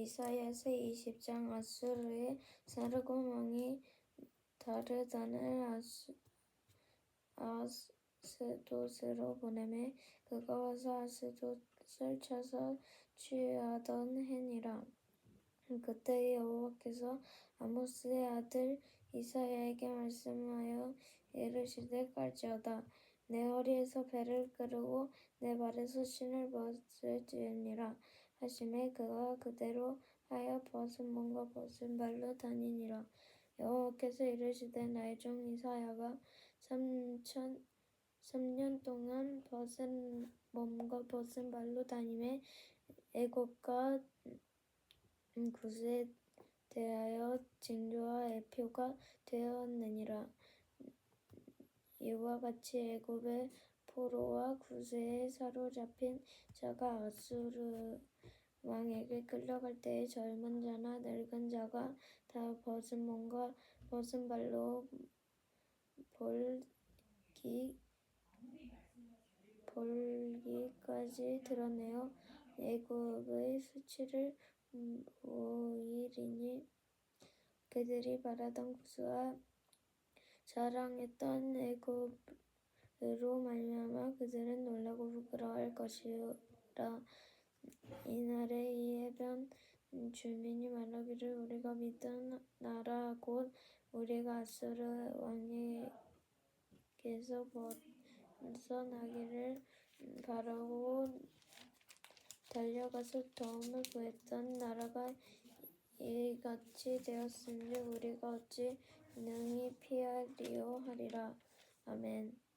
이사야서 20장 아수르의 사르곤 왕이 다르단을 아수, 아스돗으로 보내매 그가 와서 아스돗을 쳐서 취하던 해니라. 그때 여호와께서 아모스의 아들 이사야에게 말씀하여 이르시되 갈지어다 내 허리에서 배를 끄르고 내 발에서 신을 벗을지니라 하심에 그가 그대로 하여 벗은 몸과 벗은 발로 다니니라. 여호와께서 이르시되 나의 종 이사야가 삼천 삼년 동안 벗은 몸과 벗은 발로 다니매 애굽과 구스에 대하여 징조와 애표가 되었느니라. 이와 같이 애굽의 포로와 구스에 사로잡힌 자가 아수르 왕에게 끌려갈 때에 젊은 자나 늙은 자가 다 벗은 몸과 벗은 발로 볼기 볼기까지 드러내어 애굽의 수치를 보이리니 그들이 바라던 구스와 자랑했던 애굽 으로 말미암아 그들은 놀라고 부끄러워할 것이라. 이날에 이 해변 주민이 말하기를 우리가 믿던 나라. 곧 우리가 아수르 왕에게서 벗어나기를 바라고 달려가서 도움을 구했던 나라가 이같이 되었은즉 우리가 어찌 능히 피하리요 하리라. 아멘